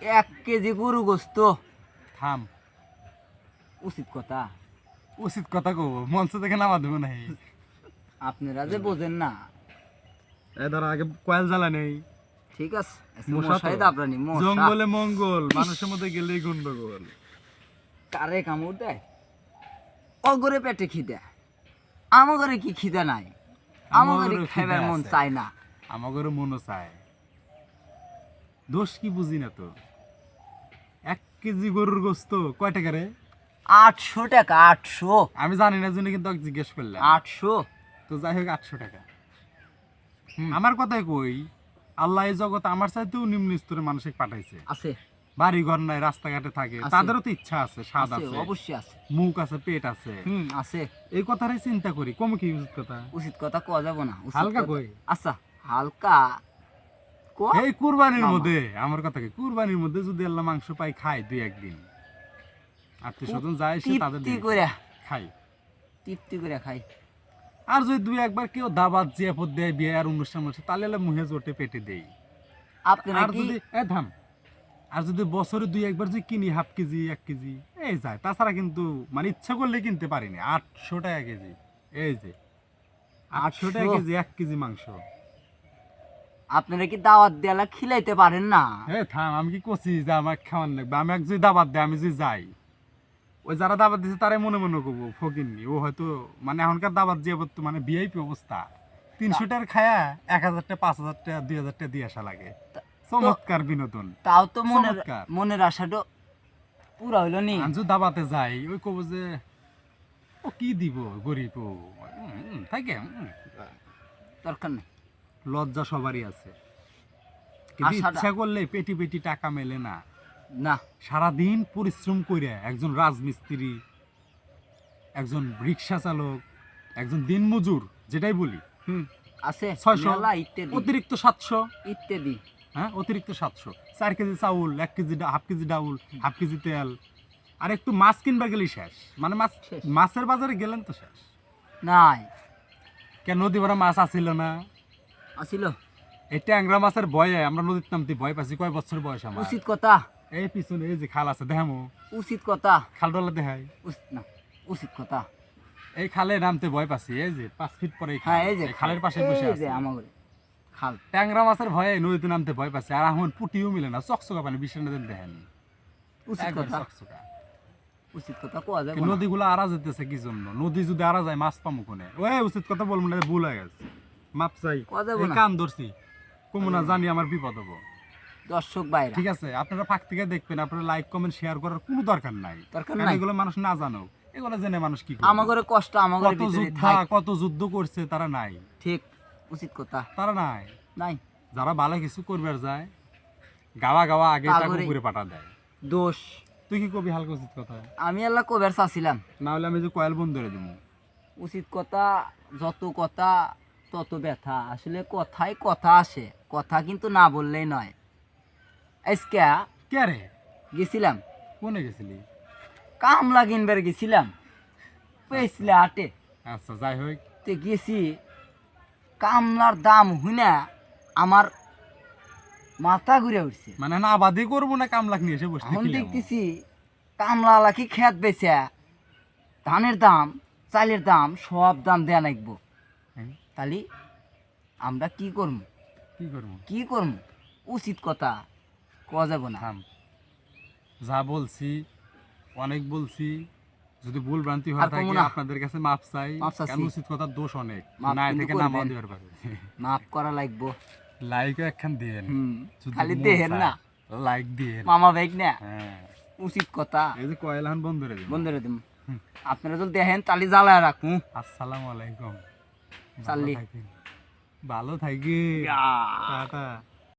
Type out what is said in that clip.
এক কেজি গরু গোস্ত। থাম। উচিত কথা। উচিত কথা কব মঞ্চ দেখে নামা দেবো নাই আপনারা যে বোঝেন না। এ ধর আগে কয়েল জ্বালা নেই। ঠিক আছে তো। মশাই দাবরানি জঙ্গলে মঙ্গল মানুষের মধ্যে গেলেই গন্ডগোল। কারে কামড় দেয়? অগরে পেটে খিদে। আমাগরে কি খিদে নাই? আমাগরে আমাগরে খাইবার মন। চায় না। আমাগরও মনও চায়। দোষ কি বুঝি না তো? কেজি গরুর গোস্ত কয় টাকা রে? আটশো টাকা আটশো। আমি জানি না জন্য কিন্তু জিজ্ঞেস করলাম আটশো। তো যাই হোক আটশো টাকা। আমার কথাই কই আল্লাহ এই জগৎ আমার চাইতেও নিম্ন মানুষকে পাঠাইছে। আছে। বাড়ি ঘর নাই রাস্তাঘাটে থাকে। তাদেরও তো ইচ্ছা আছে স্বাদ আছে অবশ্যই আছে। মুখ আছে পেট আছে। হুম আছে। এই কথাটাই চিন্তা করি কম কি উচিত কথা? উচিত কথা কোয়া যাব না হালকা কই? আচ্ছা হালকা এই কুরবানির মধ্যে আমার কথা কি কুরবানির মধ্যে যদি আল্লাহ মাংস পাই খাই দুই একদিন। আত্মীয় স্বজন যায় সে তাদের করে খাই তৃপ্তি করে খাই আর যদি দুই একবার কেউ দাবাত জিয়াপত দেয় বিয়ে আর অনুষ্ঠান অনুষ্ঠান তাহলে মুহে জোটে পেটে দেই আর যদি এ আর যদি বছরে দুই একবার যদি কিনি হাফ কেজি এক কেজি এই যায়। তাছাড়া কিন্তু মানে ইচ্ছা করলে কিনতে পারিনি আটশো টাকা কেজি। এই যে। আটশো টাকা কেজি এক কেজি মাংস। আপনারা কি দাওয়াত দেয়ালা খিলাইতে পারেন না? এ থাম আমি কি করছি যে আমার খাওয়ান লাগবে? আমি এক যদি দাবাত দেয় আমি যদি যাই। ওই যারা দাবাত দিছে তারাই মনে মনে করব ফকিননি ও হয়তো মানে এখনকার দাবাত যে মানে ভিআইপি অবস্থা। তিনশো টাকার খায়া এক হাজার টাকা পাঁচ হাজার টাকা দুই হাজার টাকা দিয়ে আসা লাগে। চমৎকার বিনোদন। তাও তো মনের চমৎকার। মনের আশাটা পুরা হইল নি? আমি যদি দাবাতে যাই ওই কব যে ও কি দিব গরিব থাকে দরকার নেই। লজ্জা সবারই আছে। কিন্তু ইচ্ছা করলে পেটি পেটি টাকা মেলে না। না। সারাদিন পরিশ্রম করে একজন রাজমিস্ত্রি একজন রিক্সা চালক একজন দিনমজুর যেটাই বলি। হুম আছে ছয়শো অতিরিক্ত সাতশো। ইত্যাদি। হ্যাঁ অতিরিক্ত সাতশো। চার কেজি চাউল এক কেজি হাফ কেজি ডাউল হাফ কেজি তেল। আর একটু মাছ কিনবা গেলেই শেষ। মানে মাছ মাছের বাজারে গেলেন তো শেষ। নাই। কেন নদী ভরা মাছ আসিল না? আসিল। এই ট্যাংরা মাছের ভয়ে আমরা নদীর নামতে ভয় পাচ্ছি কয় বছর বয়স আমার? উচিত কথা। এই পিছনে এই যে খাল আছে দেখামো উচিত কথা। খাল ডলা দেখাই। উচিত না উচিত কথা। এই খালে নামতে ভয় পাচ্ছি এই যে পাঁচ ফিট পরে হ্যাঁ এই যে খালের পাশে বসে আছে। আমার খাল। ট্যাংরা মাছের ভয়ে নদীতে নামতে ভয় পাচ্ছে আর এখন পুটিও মিলে না চকচকা পানি বিশ্বের নদীতে দেখেন। উচিত কথা। চকচকা। উচিত কথা কোয়া যাবে নদীগুলো আরা যেতেছে কি জন্য? নদী যদি আরা যায় মাছ পামু কোনে? ওই উচিত কথা বলব না ভুল হয়ে গেছে। মাপ চাই। এই কান ধরছি। কমুনা জানি আমার বিপদ হব। দর্শক বাইরা ঠিক আছে আপনারা ফাঁক থেকে দেখবেন আপনারা লাইক কমেন্ট শেয়ার করার কোনো দরকার নাই। দরকার নাই? এগুলো মানুষ না জানো এগুলো জেনে মানুষ কি? আমাগরে কষ্ট আমাগরে কত যুদ্ধ কত যুদ্ধ করছে তারা নাই। ঠিক উচিত কথা। তারা নাই। নাই। যারা ভালো কিছু করবার যায় গাওয়া গাওয়া আগে তাকে উপরে পাঠা দেয়। দোষ। তুই কি কবি হালকা উচিত কথা? আমি আল্লাহ কবের চাচ্ছিলাম না হলে আমি যে কয়েল বন্ধ করে দিব উচিত কথা যত কথা তত ব্যথা। আসলে কথাই কথা আসে কথা কিন্তু না বললেই নয়। আজকে কে রে? গেছিলাম। কোনে গেছিলি? কামলা কিনবার গেছিলাম। পেয়েছিলে হাটে আচ্ছা যাই হোক। তে গেছি কামলার দাম হুইনা আমার মাথা ঘুরে উঠছে। মানে না আবাদি করব না কামলাক নিয়ে এসে বসে এখন দেখতেছি কামলা কি খেত বেচে ধানের দাম চালের দাম সব দাম দেয়া লাগবো হুম, তাহলে আমরা কি করব কি করব কি করব উচিত কথা কওয়া যাব না। যা বলছি অনেক বলছি যদি ভুল ভ্রান্তি হয়ে থাকে আপনাদের কাছে মাপ চাই। মাপ কেন উচিত কথা দোষ অনেক? মাপ না থেকে নামাও করবেন। দেওয়ার পারে মাফ করা লাগবো। লাইক একখান দিয়েন। খালি মন চায়, না। লাইক দিয়েন। মামা ভাই না। হ্যাঁ। উচিত কথা। এই যে কয়েল এখন বন্ধ করে বন্ধ দিম আপনারা যদি দেখেন তাহলে জ্বালায় রাখুন। আসসালামু আলাইকুম। চাল্লি। ভালো থাকি। টাটা